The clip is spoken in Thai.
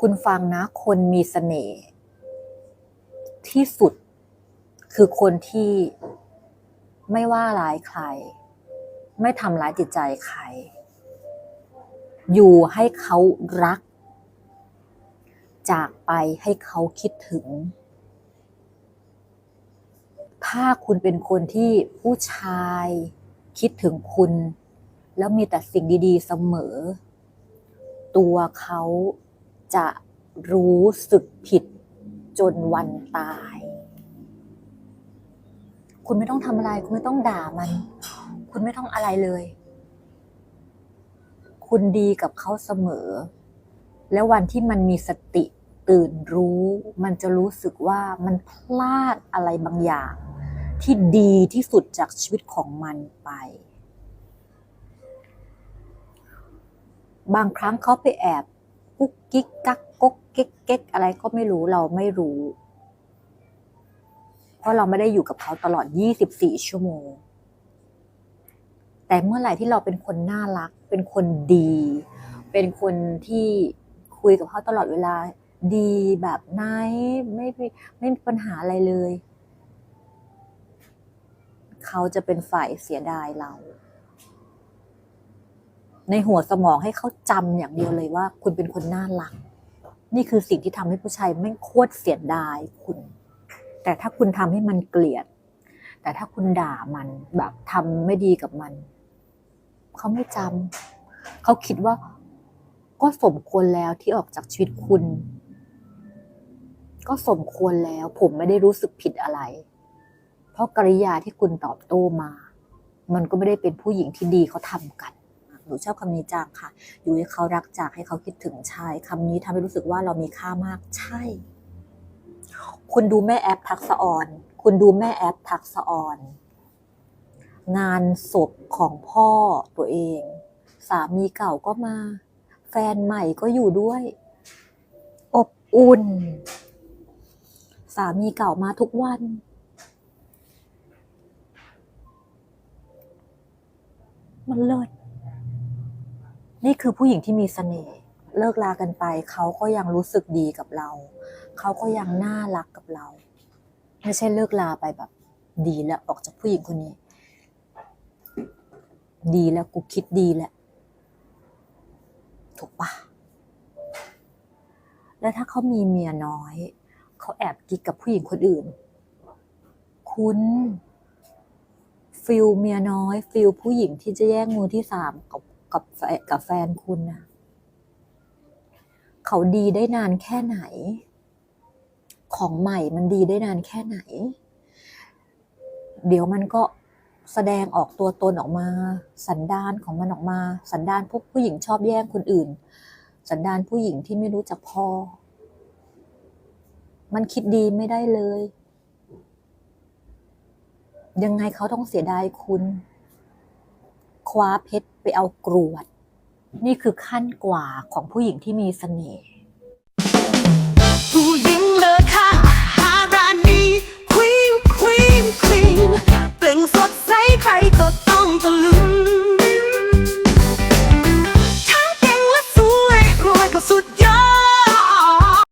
คุณฟังนะ คนมีเสน่ห์ที่สุดคือคนที่ไม่ว่าร้ายใคร ไม่ทำร้ายจิตใจใคร อยู่ให้เขารัก จากไปให้เขาคิดถึง ถ้าคุณเป็นคนที่ผู้ชายคิดถึงคุณ แล้วมีแต่สิ่งดี ๆ เสมอ ตัวเขา จะรู้สึกผิดจนวันตาย คุณไม่ต้องทำอะไร คุณไม่ต้องด่ามัน คุณไม่ต้องอะไรเลย คุณดีกับเขาเสมอ แล้ววันที่มันมีสติตื่นรู้ มันจะรู้สึกว่ามันพลาดอะไรบางอย่าง ที่ดีที่สุดจากชีวิตของมันไป บางครั้งเขาไปแอบ กุ๊กกิ๊กกักก๊กเก๊กเก๊กอะไรก็ไม่รู้เราไม่รู้ เพราะเราไม่ได้อยู่กับเขาตลอด 24 ชั่วโมง แต่เมื่อไหร่ที่เราเป็นคนน่ารัก เป็นคนดี เป็นคนที่คุยกับเขาตลอดเวลา ดีแบบไหนไม่ไม่มีปัญหาอะไรเลย เขาจะเป็นฝ่ายเสียดายเรา ในหัวสมองให้เขาจำอย่างเดียวเลยว่า คุณเป็นคนน่ารัก นี่คือสิ่งที่ทำให้ผู้ชายไม่โคตรเสียดายคุณ แต่ถ้าคุณทำให้มันเกลียด แต่ถ้าคุณด่ามันแบบทำไม่ดีกับมัน เขาไม่จำเขาคิดว่าก็สมควรแล้วที่ออกจากชีวิตคุณ ก็สมควรแล้ว ผมไม่ได้รู้สึกผิดอะไร เพราะกริยาที่คุณตอบโต้มา มันก็ไม่ได้เป็นผู้หญิงที่ดีเขาทำกัน หนูชอบคำนี้จังค่ะ อยู่ให้เขารักจากให้เขาคิดถึงใช่คำนี้ทำให้รู้สึกว่าเรามีค่ามากใช่ คุณดูแม่แอปทักษะออน คุณดูแม่แอปทักษะออน งานศพของพ่อตัวเอง สามีเก่าก็มา แฟนใหม่ก็อยู่ด้วย อบอุ่น สามีเก่ามาทุกวันมันเลิศ นี่คือผู้หญิงที่มีเสน่ห์ เลิกลากันไป เขาก็ยังรู้สึกดีกับเรา เขาก็ยังน่ารักกับเรา ไม่ใช่เลิกลาไปแบบ ดีแล้วออกจากผู้หญิงคนนี้ ดีแล้วกูคิดดีแล้ว ถูกปะแล้วถ้าเขามีเมียน้อย เขาแอบกิ๊กกับผู้หญิงคนอื่น คุณฟิลเมียน้อย ฟิลผู้หญิงที่จะแย่งมือที่สามกับ กับแฟนกับแฟนคุณนะเขาดีได้นานแค่ไหน ของใหม่มันดีได้นานแค่ไหน เดี๋ยวมันก็แสดงออกตัวตนออกมา สันดานของมันออกมา สันดานพวกผู้หญิงชอบแย่งคนอื่น สันดานผู้หญิงที่ไม่รู้จักพอ มันคิดดีไม่ได้เลย ยังไงเขาต้องเสียดายคุณ คว้าเพชรไปเอากรวด นี่คือขั้นกว่าของผู้หญิงที่มีเสน่ห์